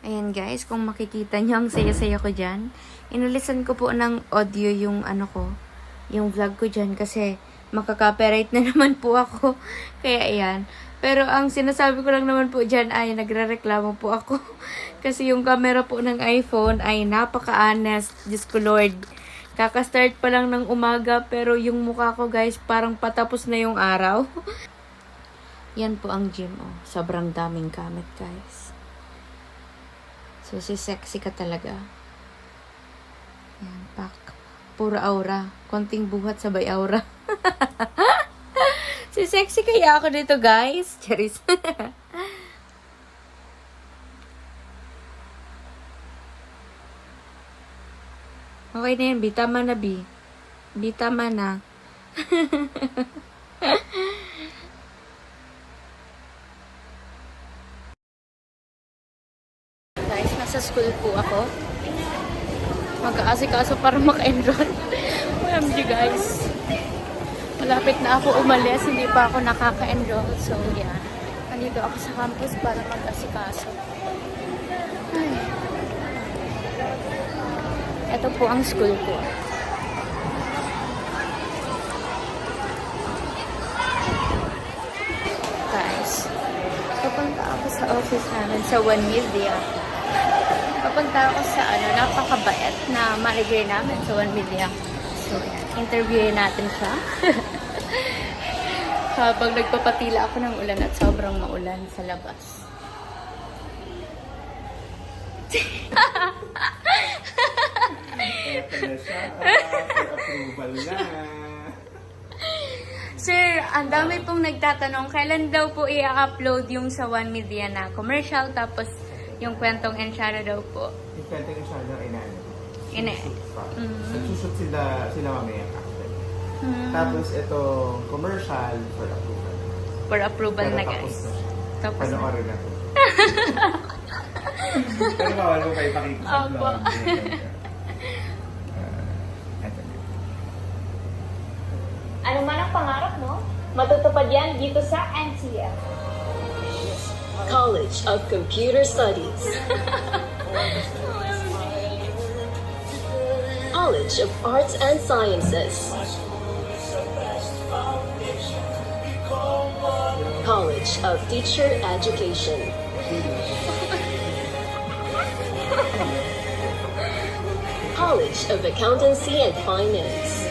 Ayan guys, kung makikita niyo ang saya-saya ko dyan. Inalisan ko po ng audio yung ano ko, yung vlog ko dyan kasi makaka-copyright na naman po ako. Kaya ayan. Pero ang sinasabi ko lang naman po dyan ay nagre-reklamo po ako. kasi yung camera po ng iPhone ay napaka-honest. Diyos ko Lord. Kaka-start pa lang ng umaga pero yung mukha ko guys parang patapos na yung araw. Yan po ang gym oh. Sobrang daming gamit guys. So, si sexy ka talaga. Yan, pak. Pura aura. Konting buhat sabay aura. si sexy kaya ako dito, guys. Charis. okay na yan, B. Tama na, B. B, tama na. Nasa school po ako. Mag-aasikaso para maka-enroll. OMG guys. Malapit na ako umalis, hindi pa ako nakaka-enroll. So, yeah. Nandito ako sa campus para mag-asikaso. Ito po ang school ko. Guys, papunta ako sa office namin sa One Media. Papunta ako sa ano, napakabait na manager namin sa One Media. So, yan. Interviewin natin siya. Habang nagpapatila ako ng ulan at sobrang maulan sa labas. Sir, ang dami pong nagtatanong, kailan daw po i-upload yung sa One Media na commercial, tapos yung kwentong Enchara daw po. Yung kwento yung siya ng inaano. Pa. Mm. Nagsushoot sila, sila mamaya actually. Hmm, Tapos itong commercial for approval. for approval Pero na tapos guys. na siya. Tapos na. Panoorin na to. Pero bawal mo kayo pakita sa Opo. vlog. Ah, eto na. Ano man ang pangarap mo, matutupad yan dito sa NCF. College of Computer Studies. College of Arts and Sciences. College of Teacher Education. College of Accountancy and Finance.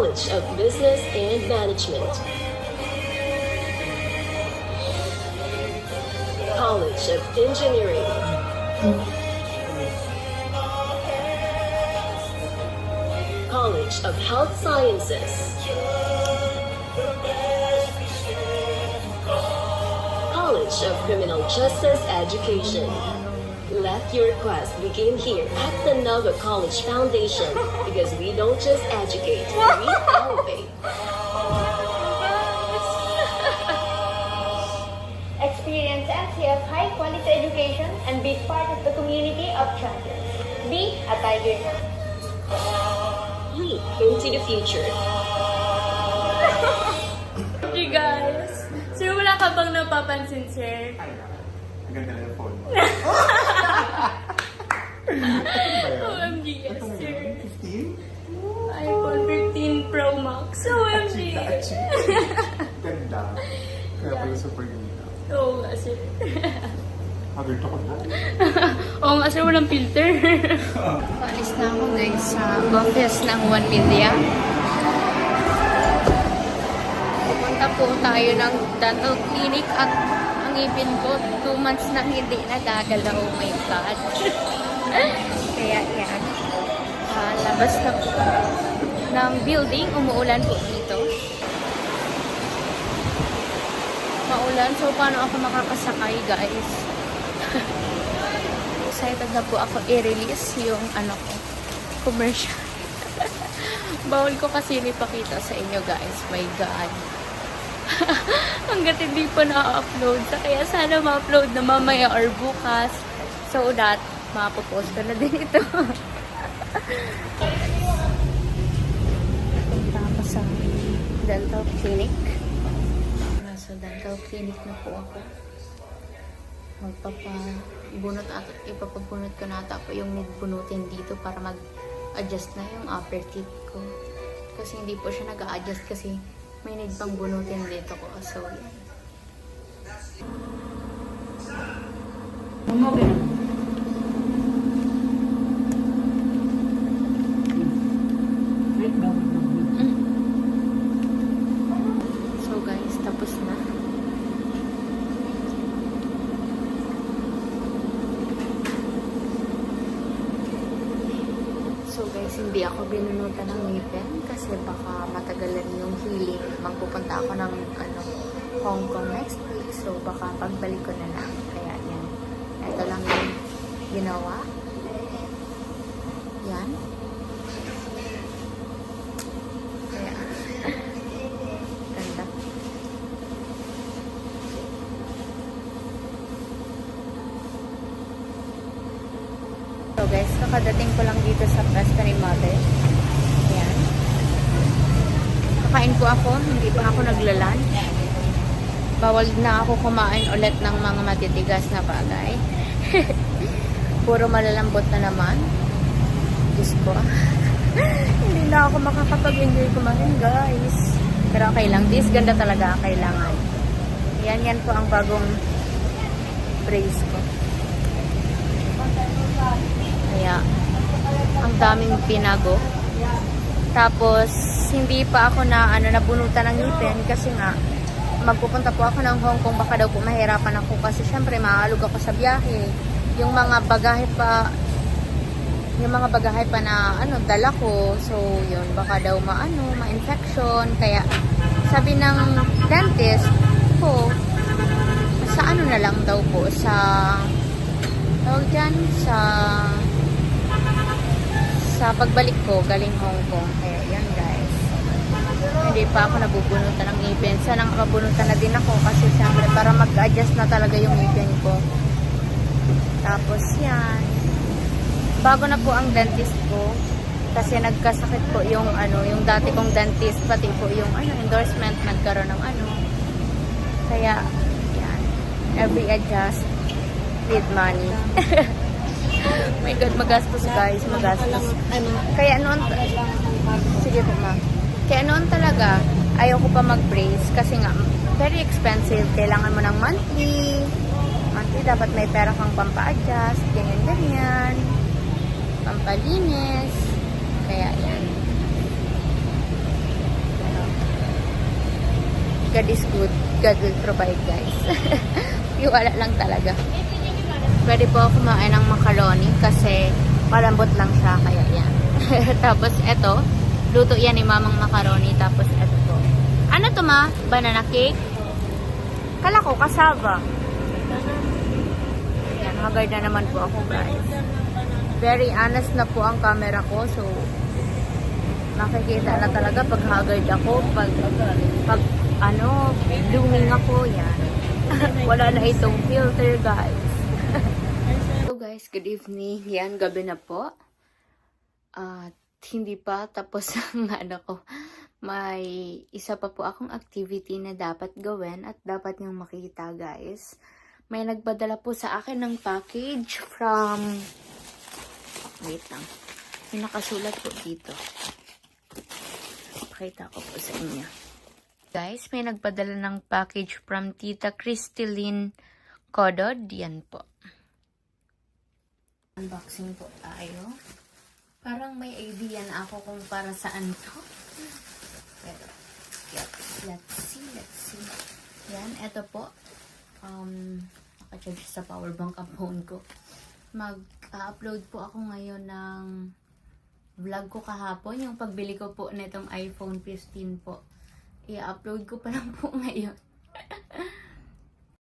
College of Business and Management. College of Engineering. College of Health Sciences. College of Criminal Justice Education. Let your quest begin here at the Nova College Foundation because we don't just educate, we elevate. Experience NCF high quality education and be part of the community of champions. Be a Tiger now. Leap into the future. Okay guys. Sir, wala ka bang napapansin, sir? Ay, ang ganda na yung phone mo. OMG, yes, sir. yun, 15? iPhone 15 Pro Max. OMG. Achika, achika. Ganda. Kaya pala super ganda. Oo nga, sir. Haggard ako na. Oo nga, sir, walang filter. Paalis na ako, guys, sa office ng One Media. Pupunta po tayo ng dental clinic at ang ipin ko, two months nang hindi nagagalaw. Oh my God. Kaya yan. Ah, labas na po ng building. Umuulan po dito. Maulan. So, paano ako makakasakay, guys? Excited na po ako i-release yung ano ko, commercial. Bawal ko kasi ipakita sa inyo, guys. My God. Hanggat hindi pa na-upload. Kaya sana ma-upload na mamaya or bukas. So that, mapopost ko na din ito. Punta ako sa dental clinic. Nasa dental Magkaklinik na po ako. Magpapabunot at ipapabunot ko na ata po yung bunutin dito para mag-adjust na yung upper teeth ko. Kasi hindi po siya nag-a-adjust kasi may need pang bunutin dito ko. So, yan. Wait, no, no, no. So guys, tapos na. So guys, hindi binunutan ng ngipin kasi baka matagalan yung healing. Magpupunta ako ng ano, Hong Kong next week. So baka pagbalik ko na lang. Kaya yan. Ito lang yung ginawa. Yan. Kaya, ganda. So guys, kakadating ko lang dito sa Pesta ni Mother. Kakain po ako, hindi pa ako naglalan. Bawal na ako kumain ulit ng mga matitigas na bagay. Puro malalambot na naman. Diyos ko. hindi na ako makakapag-enjoy kumain guys. Pero okay lang, this ganda talaga kailangan. Yan, yan po ang bagong brace ko. Kaya, ang daming pinago. Tapos, hindi pa ako na, ano, nabunutan ng ngipin kasi nga, magpupunta po ako ng Hong Kong, baka daw po mahirapan ako kasi syempre, maalog ako sa biyahe. Yung mga bagahe pa, yung mga bagahe pa na, ano, dala ko. So, yun, baka daw maano, ma-infection. Kaya, sabi ng dentist po, sa ano na lang daw po, sa tawag dyan, sa sa pagbalik ko galing Hong Kong. Kaya yan guys. Hindi pa ako nabubunutan ng ngipin. Sana mabunutan na din ako kasi syempre para mag-adjust na talaga yung ngipin ko. Tapos yan. Bago na po ang dentist ko kasi nagkasakit po yung ano, yung dati kong dentist pati po yung ano, endorsement nagkaroon ng ano. Kaya yan. Every adjust with money. My God, magastos guys, magastos. Kaya noon, sige po ma. Kaya noon talaga, ayaw ko pa mag-brace kasi nga, very expensive. Kailangan mo ng monthly. Monthly, dapat may pera kang pampa-adjust, ganyan-ganyan. Pampalinis. Kaya yan. God is good. God will provide, guys. Iwala lang talaga. Pwede po ako kumain ng macaroni kasi malambot lang siya. Kaya yan. Tapos eto, luto yan ni mamang macaroni. Tapos eto po. Ano to ma? Banana cake? Kala ko kasaba. Yan, haggard na naman po ako guys. Very honest na po ang camera ko. So, makikita na talaga pag haggard ako. Pag, pag ano, blooming ako. Yan. Wala na itong filter guys. Guys, good evening. Yan, gabi na po. At hindi pa tapos ang ano ko. May isa pa po akong activity na dapat gawin at dapat niyong makita guys. May nagpadala po sa akin ng package from... Wait lang. May nakasulat po dito. Pakita ko po sa inyo. Guys, may nagpadala ng package from Tita Crystalline Codod. Yan po. Unboxing po tayo. Parang may idea na ako kung para saan to. Pero, let's, let's see, let's see. Yan, eto po. Um, nakacharge sa power bank ang phone ko. Mag-upload po ako ngayon ng vlog ko kahapon. Yung pagbili ko po nitong iPhone 15 po. I-upload ko pa lang po ngayon.